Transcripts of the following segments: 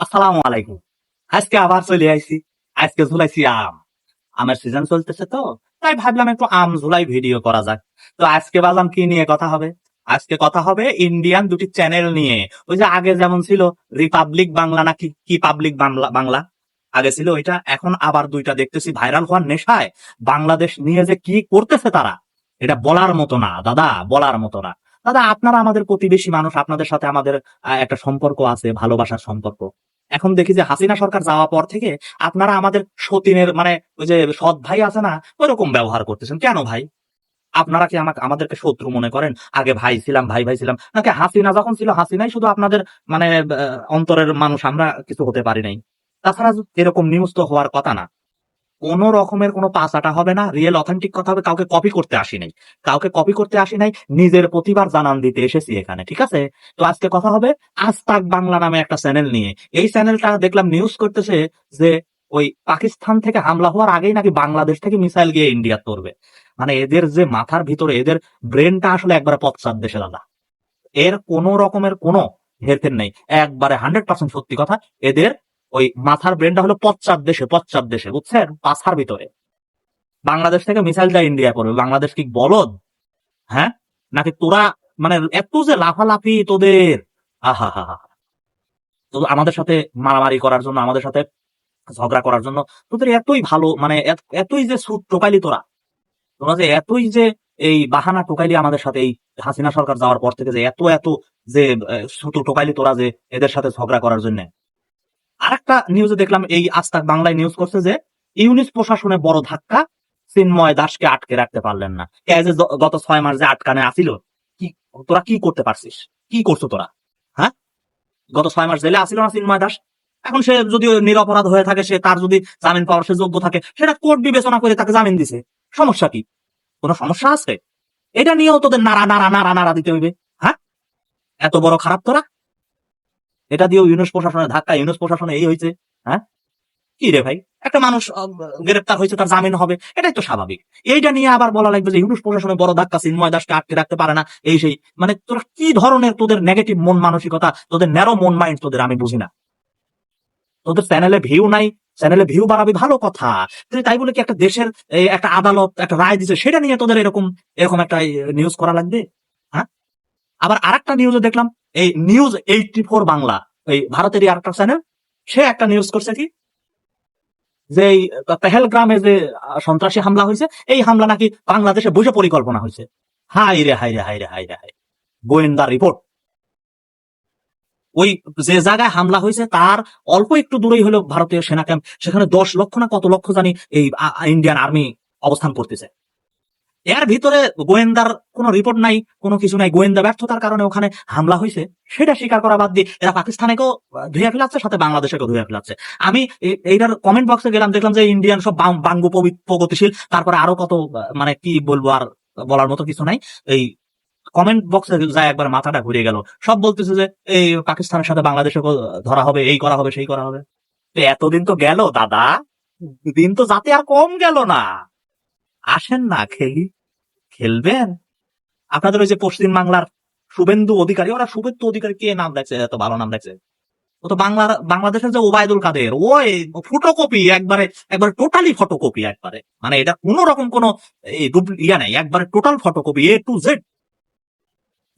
আসসালামু আলাইকুম। আজকে আবার চলে আইছি। আজকে ঝুলাইছি আম। আমের সিজন চলতেছে তো, তাই ভাবলাম একটু আম ঝুলাই ভিডিও করা যাক। তো আজকে বাজাম কি নিয়ে কথা হবে? আজকে কথা হবে ইন্ডিয়ান দুটি চ্যানেল নিয়ে। ওই যে আগে যেমন ছিল রিপাবলিক বাংলা নাকি কি পাবলিক বাংলা বাংলা আগে ছিল ওইটা, এখন আবার দুইটা দেখতেছি ভাইরাল হওয়ার নেশায়। বাংলাদেশ নিয়ে যে কি করতেছে তারা, এটা বলার মতো না, দাদা, বলার মতো না। দাদা, আপনারা আমাদের প্রতিবেশী মানুষ, আপনাদের সাথে আমাদের একটা সম্পর্ক আছে, ভালোবাসার সম্পর্ক। এখন দেখি যে হাসিনা সরকার যাওয়া পর থেকে আপনারা আমাদের সতীনের মানে ওই যে সৎ ভাই আছে না, ওইরকম ব্যবহার করতেছেন। কেন ভাই? আপনারা কি আমাকে, আমাদেরকে শত্রু মনে করেন? আগে ভাই ছিলাম, ভাই ভাই ছিলাম। নাকি হাসিনা যখন ছিল, হাসিনাই শুধু আপনাদের মানে অন্তরের মানুষ, আমরা কিছু হতে পারি নাই। তাছাড়া এরকম নিউজ তো হওয়ার কথা না। কোন রকমের কোনো পাঁচাটা হবে না রিয়েল অথেন্টিক কথা হবে, কাউকে কপি করতে আসি নাই। কাউকে কপি করতে আসি নাই, নিজের প্রতিবার জানান দিতে এসেছি এখানে, ঠিক আছে? তো আজকে কথা হবে আজ তাক বাংলা নামে একটা চ্যানেল নিয়ে। এই চ্যানেলটা দেখলাম নিউজ করতেছে যে ওই পাকিস্তান থেকে হামলা হওয়ার আগেই নাকি বাংলাদেশ থেকে মিসাইল গিয়ে ইন্ডিয়া করবে মানে এদের যে মাথার ভিতরে, এদের ব্রেনটা আসলে একবারে পশ্চাৎ দেশে দাদা। এর কোন রকমের কোনো হেরফের নেই। একবারে হান্ড্রেড পার্সেন্ট সত্যি কথা, এদের ওই মাথার ব্রেনটা হলো পশ্চাৎ দেশে পশ্চাৎ দেশে, বুঝছেন? পাছার ভিতরে। বাংলাদেশ থেকে মিসাইল যায় ইন্ডিয়া করবে, বাংলাদেশ কি বলদ? হ্যাঁ? নাকি তোরা মানে এত যে লাফালাফি তোদের? আহা হা আমাদের সাথে মারামারি করার জন্য, আমাদের সাথে ঝগড়া করার জন্য তোদের এতই ভালো মানে এতই যে সুট টোকাইলি তোরা। তোরা যে এতই যে এই বাহানা টোকাইলি আমাদের সাথে, এই হাসিনা সরকার যাওয়ার পর থেকে যে এত এত যে সুতো টোকাইলি তোরা যে এদের সাথে ঝগড়া করার জন্য। আরেকটা নিউজে দেখলাম, এই আস্তাক বাংলায় নিউজ করছে যে, ইউনিস প্রশাসনে বড় ধাক্কা, চিন্ময় দাসকে আটকে রাখতে পারলেন না। গত ছয় মাস যে আটকানে আসিল, কি, তোরা কি করতে পারছিস? কি করছ তোরা? হ্যাঁ? গত ছয় মাস জেলে আসিল না চিন্ময় দাস? এখন সে যদি নিরপরাধ হয়ে থাকে, সে তার যদি জামিন পাওয়ার সে যোগ্য থাকে, সেটা কোর্ট বিবেচনা করে তাকে জামিন দিছে। সমস্যা কি? কোনো সমস্যা আছে? এটা নিয়েও তোদের নাড়া নাড়া নাড়া নাড়া দিতে হইবে। হ্যাঁ? এত বড় খারাপ তোরা? এটা দিয়েও ইউনুস প্রশাসনের ধাক্কা ইউনুস প্রশাসনে এই হয়েছে হ্যাঁ? কি রে ভাই? একটা মানুষ গ্রেপ্তার হয়েছে, তার জামিন হবে, এটাই তো স্বাভাবিক। এইটা নিয়ে আবার বলা লাগবে যে ইউনুস প্রশাসনে বড় ধাক্কা, চিন্ময় দাসকে আটকে রাখতে পারে না, এই সেই। মানে তোরা কি ধরনের তোদের নেগেটিভ মন মানসিকতা, তোদের ন্যারো মন মাইন্ড তোদের, আমি বুঝি না। তোদের চ্যানেলে ভিউ নাই চ্যানেলে ভিউ বাড়াবি, ভালো কথা। তুই তাই বলে কি একটা দেশের একটা আদালত, একটা রায় দিছে, সেটা নিয়ে তোদের এরকম এরকম একটা নিউজ করা লাগবে? আবার আরেকটা নিউজে দেখলাম, এই নিউজ এইটটি ফোর বাংলা, এই ভারতেরই আরেকটা চ্যানেল সে একটা নিউজ করছে কি? যে এই পেহেলগ্রামে যে সন্ত্রাসী হামলা হয়েছে, এই হামলা নাকি বাংলাদেশে বসে পরিকল্পনা হয়েছে। হাই রে হাই রে হাই রে হাই রে হাই গোয়েন্দা রিপোর্ট ওই যে জায়গায় হামলা হয়েছে, তার অল্প একটু দূরেই হলো ভারতীয় সেনা ক্যাম্প সেখানে দশ লক্ষ না কত লক্ষ জানি এই ইন্ডিয়ান আর্মি অবস্থান করতেছে। এর ভিতরে গোয়েন্দার কোনো রিপোর্ট নাই, কোনো কিছু নাই। গোয়েন্দা ব্যর্থতার কারণে ওখানে হামলা হয়েছে সেটা স্বীকার করা বাদ দিয়ে এরা পাকিস্তানেকেও ধুয়ে ফেলাচ্ছে, সাথে বাংলাদেশেকেও ধুয়ে ফেলাচ্ছে। আমি এইটার কমেন্ট বক্সে গেলাম, দেখলাম যে ইন্ডিয়ান সব বাঙ্গু প্রগতিশীল। তারপরে আরও কত মানে কি বলব আর বলার মতো কিছু নাই। এই কমেন্ট বক্সে যায় একবার মাথাটা ঘুরে গেল। সব বলতেছে যে, এই পাকিস্তানের সাথে বাংলাদেশে ধরা হবে, এই করা হবে, সেই করা হবে। এতদিন তো গেল, দাদা। দিন তো যাতে আর কম গেল না। আসেন না, খেলি। খেলবেন? আপনাদের ওই যে পশ্চিম বাংলার শুভেন্দু অধিকারী, ওরা শুভেন্দু অধিকারী কে নাম দেখছে এত ভালো নাম দেখছে ও তো বাংলার বাংলাদেশের যে ওবায়দুল কাদের, ওই ফটোকপি একবারে একবারে টোটালি ফটোকপি একবারে। মানে এটা কোন রকম কোন ইয়া নাই, একবারে total photocopy A to Z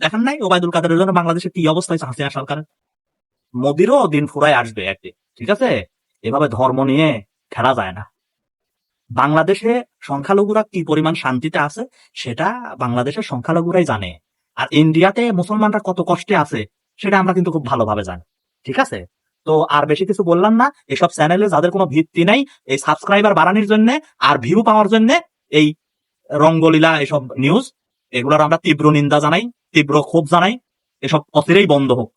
দেখেন নাই ওবায়দুল কাদের জন্য বাংলাদেশে কি অবস্থা হয়েছে হাসিনা সরকারের? মোদিরও দিন ফুরায় আসবে একদিন, ঠিক আছে? এভাবে ধর্ম নিয়ে খেলা যায় না। বাংলাদেশে সংখ্যালঘুরা কি পরিমাণ শান্তিতে আছে, সেটা বাংলাদেশের সংখ্যালঘুরাই জানে। আর ইন্ডিয়াতে মুসলমানরা কত কষ্টে আছে, সেটা আমরা কিন্তু খুব ভালোভাবে জানি। ঠিক আছে? তো আর বেশি কিছু বললাম না, এসব চ্যানেলে যাদের কোনো ভিত্তি নেই, এই সাবস্ক্রাইবার বাড়ানোর জন্য আর ভিউ পাওয়ার জন্য এই রঙ্গলীলা এসব নিউজ, এগুলোর আমরা তীব্র নিন্দা জানাই, তীব্র ক্ষোভ জানাই, এসব অচিরেই বন্ধ হোক।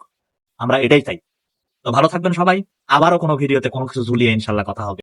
আমরা এটাই চাই। তো ভালো থাকবেন সবাই, আবারও কোনো ভিডিওতে কোনো কিছু ঝুলিয়ে ইনশাল্লাহ কথা হবে।